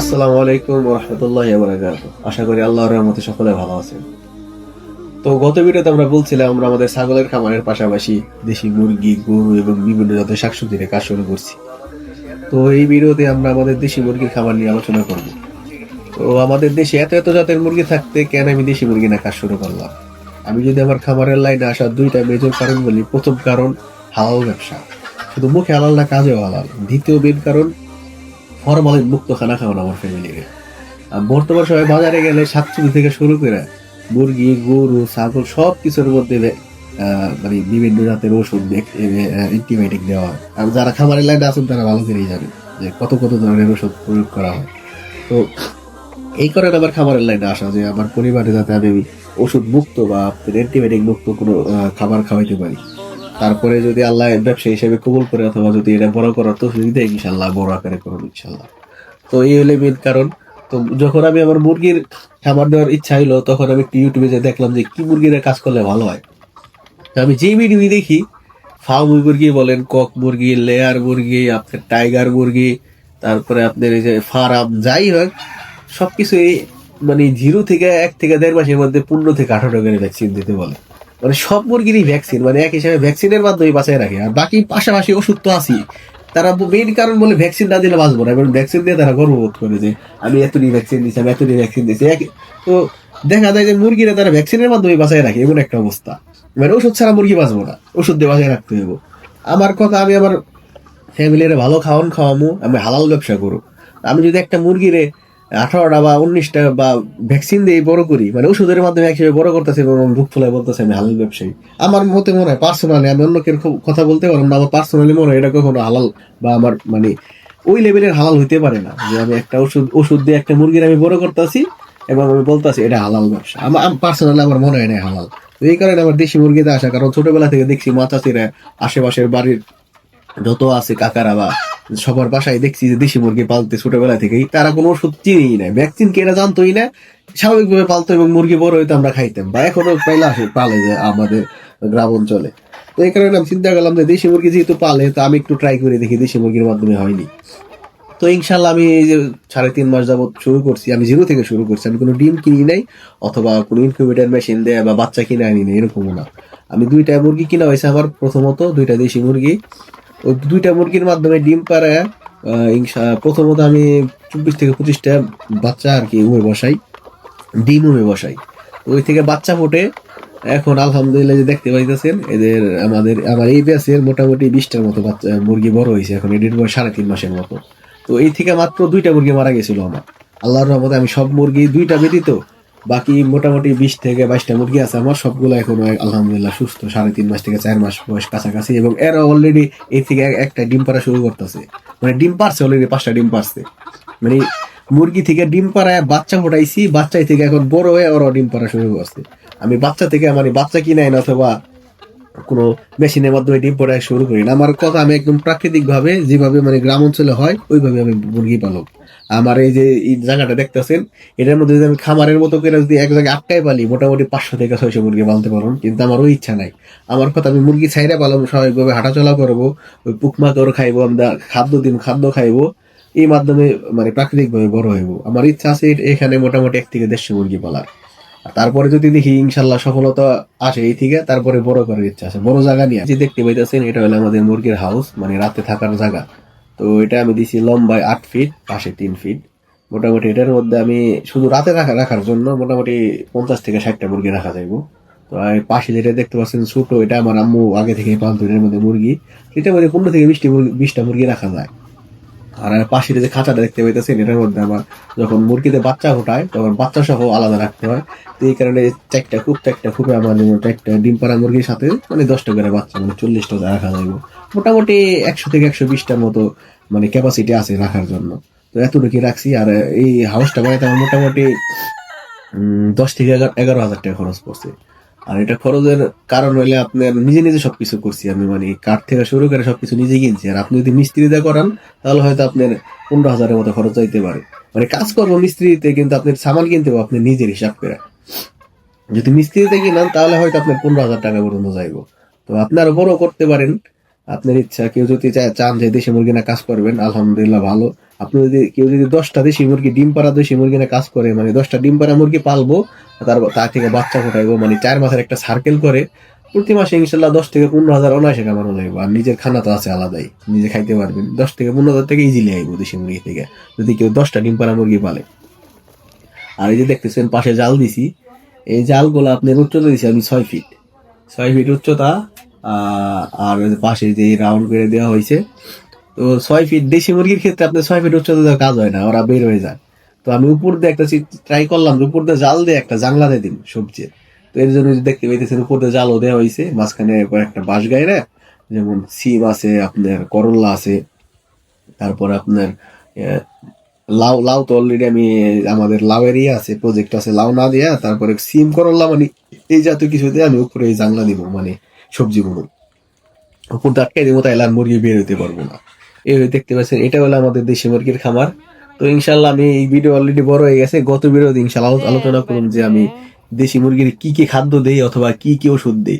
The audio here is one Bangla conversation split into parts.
আসসালামু আলাইকুম রহমতুল্লাহ বারাকাত আশা করি আল্লাহর রহমতে সকলে ভালো আছেন। তো গত ভিডিওতে আমরা বলছিলাম, আমরা আমাদের ছাগলের খামারের পাশাপাশি দেশি মুরগি, গরু এবং বিভিন্ন জাতের শাকসবজি নিয়ে কাজ শুরু করছি। তো এই ভিডিওতে আমরা আমাদের দেশি মুরগির খাবার নিয়ে আলোচনা করব। তো আমাদের দেশে এত এত জাতের মুরগি থাকতে কেন আমি দেশি মুরগি না কাজ শুরু করলাম? আমি যদি আমার খামারের লাইনে আসার দুইটা মেজর কারণ বলি, প্রথম কারণ হালাল ব্যবসা। শুধু মুখে হালাল না, কাজেও হালাল। দ্বিতীয় মেন কারণ ফরমালিন মুক্ত খানা খাওয়ান আমার ফ্যামিলিকে। বর্তমান সময় বাজারে গেলে শাকসবজি থেকে শুরু করে মুরগি, গরু, ছাগল সব কিছুর মধ্যে মানে বিভিন্ন জাতের ওষুধ অ্যান্টিবায়োটিক দেওয়া হয়। আর যারা খামারের লাইনে আছেন, তারা ভালো করেই জানে যে কত কত ধরনের ওষুধ প্রয়োগ করা হয়। তো এই কারণে আমার খামারের লাইনে আসা যে আমার পরিবারে যাতে আমি ওষুধ মুক্ত বা অ্যান্টিবায়োটিক মুক্ত কোনো খাবার খাওয়াইতে পারি। তারপরে যদি আল্লাহ ব্যবসা হিসেবে কবুল করে অথবা যদি এটা বড় করার তো দেয় ইনশাল্লাহ বড় আকারে করুন ইনশাল্লাহ তো এই হলে মেন কারণ। তো যখন আমি আমার মুরগির খাবার দেওয়ার ইচ্ছা হইল, তখন আমি একটু ইউটিউবে যে দেখলাম যে কি মুরগির কাজ করলে ভালো হয়। আমি যে ভিডিও দেখি ফার্ম মুরগি বলেন, কক মুরগি, লেয়ার মুরগি, আপনার টাইগার মুরগি, তারপরে আপনার এই যে ফার্ম, যাই হোক সবকিছু এই মানে জিরো থেকে এক থেকে দেড় মাসের মধ্যে পনেরো থেকে আঠারো করে ভ্যাকসিন দিতে বলে। মানে সব মুরগিরই ভ্যাকসিন মানে এক হিসাবে ভ্যাকসিনের মাধ্যমে বাঁচায় রাখে। আর বাকি পাশাপাশি ওষুধ তো আছি তারা মেইন কারণ বলে ভ্যাকসিন না দিলে বাঁচবো না এবং ভ্যাকসিন দিয়ে তারা গর্ববোধ করে যে, আমি এতটি ভ্যাকসিন দিচ্ছি আমি এতটি ভ্যাকসিন দিচ্ছি এক- তো দেখা যায় যে মুরগিরা তারা ভ্যাকসিনের মাধ্যমে বাঁচায় রাখে, এমন একটা অবস্থা। মানে ওষুধ ছাড়া মুরগি বাঁচবো না, ওষুধ দিয়ে বাঁচায় রাখতে হবে আমার কথা, আমি আমার ফ্যামিলির ভালো খাওয়ান খাওয়ামো, আমি হালাল ব্যবসা করো আমি যদি একটা মুরগিরে আঠারোটা বা উনিশটা বা ভ্যাকসিন দিয়ে বড় করি। মানে ওষুধের মাধ্যমে একসাথে বড় করতেছে এবং বুক ফুলায় বলতেছে আমি হালাল ব্যবসায়ী। আমার মতে মনে হয় পার্সোনালি আমি অন্য কেউ কথা বলতে পারব না, আমার পার্সোনালি মনে হয় এটা কখনো হালাল বা আমার মানে ওই লেভেলের হালাল হইতে পারে না। যে আমি একটা ওষুধ ওষুধ দিয়ে একটা মুরগির আমি বড় করতেছি এবং আমি বলতেছি এটা হালাল ব্যবসা। আমার পার্সোনালি আমার মনে হয় না হালাল। এই কারণে আমার দেশি মুরগিতে আসা, কারণ ছোটবেলা থেকে দেখছি মাতাচিরা আশেপাশের বাড়ির যত আছে কাকারা বা সবার বাসায় দেখছি যে দেশি মুরগি পালতে ছোটবেলা থেকেই, তারা কোনো ওষুধ চিনেই না ভ্যাকসিন কে এরা জানতোই না, স্বাভাবিকভাবে পালতো এবং মুরগি বড় হইতো আমরা খাইতাম। বা এখনও পাইলে আসে, পালে যে আমাদের গ্রাম অঞ্চলে। তো এই কারণে আমি চিন্তা করলাম যে দেশি মুরগি যেহেতু পালে, তো আমি একটু ট্রাই করে দেখি দেশি মুরগির মাধ্যমে হয়নি। তো ইনশাল্লাহ আমি এই যে সাড়ে তিন মাস যাবত শুরু করছি, আমি জিরো থেকে শুরু করছি। আমি কোনো ডিম কিনি নাই, অথবা কোনো ইনকিউবেটার মেশিন দেয় বা বাচ্চা কিনে আনি নাই, এরকমও না। আমি দুইটা মুরগি কিনা হয়েছে আমার প্রথমত, দুইটা দেশি মুরগি। ওই দুইটা মুরগির মাধ্যমে ডিম পাড়া প্রথমত আমি চব্বিশ থেকে পঁচিশটা বাচ্চা আর কি উমে বসাই, ডিম উমে বসাই। ওই থেকে বাচ্চা ফোটে। এখন আলহামদুলিল্লাহ যে দেখতে পাইতেছেন, এদের আমাদের, আমার এই ব্যাচের মোটামুটি বিশটার মতো বাচ্চা, মুরগি বড় হয়েছে এখন, এদের বয়স সাড়ে তিন মাসের মতো। তো এই থেকে মাত্র দুইটা মুরগি মারা গেছিল আমার। আল্লাহর রহমতে আমি সব মুরগি দুইটা ব্যতীত বাকি মোটামুটি বিশ থেকে বাইশটা মুরগি আছে আমার, সবগুলো এখন আলহামদুলিল্লাহ সুস্থ। সাড়ে তিন মাস থেকে চার মাস বয়স কাছাকাছি এবং এরা অলরেডি এই থেকে একটা ডিম পাড়া শুরু করতেছে। মানে ডিম পারছে অলরেডি পাঁচটা ডিম পারছে মানে মুরগি থেকে ডিম পাড়ায় বাচ্চা ফোটাইছি, বাচ্চাই থেকে এখন বড় হয়ে ওরা ডিম পাড়া শুরু করছে। আমি বাচ্চা থেকে মানে বাচ্চা কিনে আইন অথবা কোনো মেশিনের মাধ্যমে ডিম পড়ায় শুরু করি না। আমার কথা আমি একদম প্রাকৃতিক ভাবে যেভাবে মানে গ্রাম অঞ্চলে হয়, ওইভাবে আমি মুরগি পালক আমার এই যে জায়গাটা দেখতেছেন, এটার মধ্যে যদি আমি খামারের মতো করে যদি এক জায়গায় আটকাই পালি, মোটামুটি পাঁচশো থেকে ছয়শো মুরগি পালতে পারব কিন্তু আমার ওই ইচ্ছা নাই। আমার কথা, আমি মুরগি ছাইরা পালাম স্বাভাবিকভাবে হাঁটাচলা করব, ওই পুকমাকড় খাইবো, আমরা খাদ্য দিন খাদ্য খাইবো, এই মাধ্যমে মানে প্রাকৃতিকভাবে বড় হইব। আমার ইচ্ছা আছে এখানে মোটামুটি এক থেকে দেড়শো মুরগি পালার। তারপরে যদি দেখি ইনশাল্লাহ সফলতা আসে এই থেকে, তারপরে বড় করার ইচ্ছা আছে, বড় জায়গা নিয়ে। যে দেখতে পাইতেছেন, এটা হলো আমাদের মুরগির হাউস মানে রাতে থাকার জায়গা। তো এটা আমি দিছি লম্বায় আট ফিট পাশে তিন ফিট মোটামুটি এটার মধ্যে আমি শুধু রাতে রাখা রাখার জন্য মোটামুটি পঞ্চাশ থেকে ষাটটা মুরগি রাখা যাইব। তো পাশে যেটা দেখতে পাচ্ছেন ছোটো, এটা আমার আম্মু আগে থেকে পালতো, এটার মধ্যে মুরগি। এটার মধ্যে পনেরো থেকে বিশটি মুরগি বিশটা মুরগি রাখা যায়। আর পাশের যে খাঁচাটা দেখতে পাইতেছেন, এটার মধ্যে আমার যখন মুরগিতে বাচ্চা ফোটায়, তখন বাচ্চা সহ আলাদা রাখতে হয়। তো এই কারণে চারটা খুব চারটা খুবই আমার যেমন ডিম পাড়া মুরগির সাথে মানে দশটা করে বাচ্চা মানে চল্লিশটা রাখা যাবে মোটামুটি একশো থেকে একশো বিশটার মতো মানে ক্যাপাসিটি আছে রাখার জন্য। তো এতটুকু রাখছি, আর এই হাউসটা বানাইতে আমার মোটামুটি দশ থেকে এগারো হাজার টাকা খরচ পড়ছে। আর এটা খরচের কারণ হইলে আপনার নিজে নিজে সবকিছু করছি আমি মানে কাঠ থেকে শুরু করে সবকিছু নিজে কিনছি। আর আপনি যদি মিস্ত্রি দিয়ে করান, তাহলে হয়তো আপনার পনেরো হাজারের মতো খরচ যাইতে পারে। মানে কাজ করব মিস্ত্রিতে, কিন্তু আপনার সামান কিনতে হবে আপনি নিজের হিসাব করে। যদি মিস্ত্রিতে কিনান, তাহলে হয়তো আপনার পনেরো হাজার টাকা পর্যন্ত যাইব। তো আপনার বড় করতে পারেন। আপনার ইচ্ছা, কেউ যদি চান যে দেশি মুরগি না কাজ করবেন, আলহামদুলিল্লাহ ভালো। আপনি যদি, কেউ যদি দশটা দেশি মুরগি, ডিম পাড়া দেশি মুরগি না কাজ করে মানে দশটা ডিম পাড়া মুরগি পালবো তার থেকে বাচ্চা ফোটাইবো মানে চার মাসের একটা সার্কেল করে প্রতি মাসে ইনশাল্লাহ দশ থেকে পনেরো হাজার অনায়াসে কামানো লাগবে আর নিজের খানা তো আছে আলাদাই। নিজে খাইতে পারবেন। দশ থেকে পনেরো হাজার থেকে ইজিলি আইবো দেশি মুরগি থেকে। যদি কেউ দশটা ডিম পাড়া মুরগি পালে। আর এই যে দেখতেছেন, পাশে জাল দিছি। এই জালগুলো আপনার উচ্চতা দিছি, আমি ছয় ফিট ছয় ফিট উচ্চতা আর পাশে যে রাউন্ড করে দেওয়া হয়েছে। তো ছয় ফিট দেশি মুরগির ক্ষেত্রে আপনার ছয় ফিট উচ্চতা কাজ হয় না, ওরা বের হয়ে যায়। তো আমি উপর দিয়ে একটা ট্রাই করলাম যে উপর দিয়ে জাল দিয়ে একটা জাংলা দিয়ে দিন সবজির তো এর জন্য দেখতে পাইতেছেন, উপর দিয়ে জালও দেওয়া হয়েছে মাঝখানে একটা বাঁশ গায়ে যেমন সিম আছে, আপনার করল্লা আছে, তারপর আপনার লাউ লাউ তো অলরেডি আমি, আমাদের লাউয়ের ইয়ে আছে প্রজেক্ট আছে, লাউ না দিয়া, তারপরে সিম করল্লা মানে এই জাতীয় কিছু দিয়ে আমি উপরে এই জাংলা দিব মানে সবজি গুলো উপর আটকে দিব তাইলে আর মুরগি বের হইতে পারব না। এই দেখতে পাচ্ছেন, এটা হলো আমাদের দেশি মুরগির খামার। তো ইনশাল্লাহ আমি এই ভিডিও অলরেডি বড় হয়ে গেছে। গত ভিডিওতে ইনশাল্লাহ আলোচনা করুন যে আমি দেশি মুরগির কি কি খাদ্য দেই অথবা কি কি ওষুধ দেই।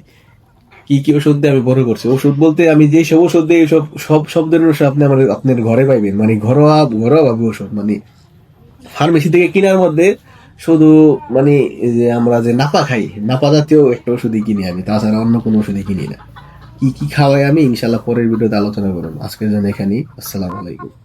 কি কি ওষুধ দিয়ে আমি বড় করছি। ওষুধ বলতে আমি যে সব ওষুধ দিই সব সব শব্দের ওষুধ আপনি আমার আপনার ঘরে পাইবেন। মানে ঘরোয়া ঘরোয়া ভাবে ওষুধ। মানে ফার্মেসি থেকে কেনার মধ্যে শুধু মানে যে আমরা যে নাপা খাই নাপা জাতীয় একটা ওষুধই কিনি আমি। তাছাড়া অন্য কোনো ওষুধই কিনি না। কি কি খাওয়াই আমি ইনশাল্লাহ পরের ভিডিওতে আলোচনা করুন আজকের জন্য এখানেই। আসসালামু আলাইকুম।